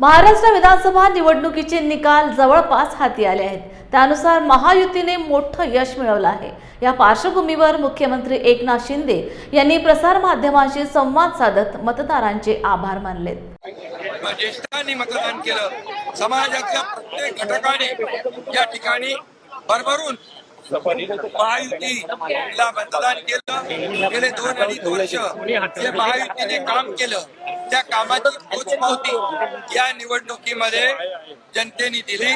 महाराष्ट्र विधानसभा निवडणुकीचे निकाल जवळपास हाती आले आहेत. त्यानुसार महायुतीने मोठं यश मिळवलं आहे. या पार्श्वभूमीवर मुख्यमंत्री एकनाथ शिंदे यांनी प्रसारमाध्यमांशी संवाद साधत मतदारांचे आभार मानले ज्येष्ठांनी मतदान केलं. समाजाच्या प्रत्येक घटकाने या ठिकाणी भरभरून महायुतीला मतदान केलं. गेले दोन अडीच वर्ष महायुतीने काम केलं त्या कामाची पोचपावती या निवडणुकीमध्ये जनतेने दिली.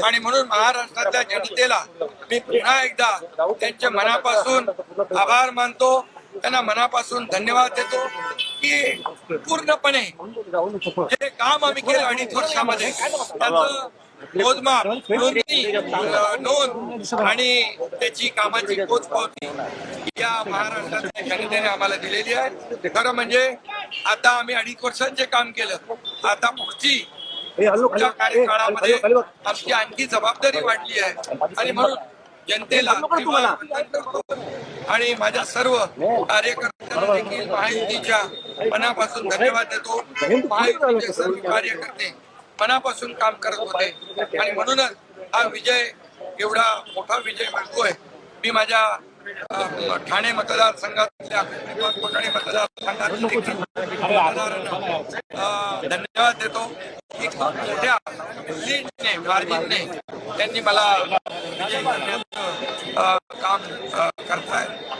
आणि म्हणून महाराष्ट्रातल्या जनतेला मी पुन्हा एकदा त्यांच्या मनापासून आभार मानतो. त्यांना मनापासून धन्यवाद देतो की पूर्णपणे जे काम आम्ही केलं अडीच वर्षामध्ये त्याचं मोजमाप नोंद आणि त्याची कामाची पोचपावती या महाराष्ट्रातल्या जनतेने आम्हाला दिलेली आहे. खरं म्हणजे आता आम्ही अडीच वर्षात जे काम केलं. आता पुढची कार्यकाळामध्ये आमची आणखी जबाबदारी वाढली आहे. आणि म्हणून जनतेला आणि माझ्या सर्व कार्यकर्त्यांना देखील महायुतीच्या मनापासून धन्यवाद देतो. महायुतीचे सर्व कार्यकर्ते मनापासून काम करत होते. आणि म्हणूनच हा विजय एवढा मोठा विजय मिळतोय मी माझ्या ठाणे मतदारसंघातल्या कोकणे मतदारसंघातील धन्यवाद देतो. की मोठ्या लीडने मार्जिनने त्यांनी मला काम करताय करतायत.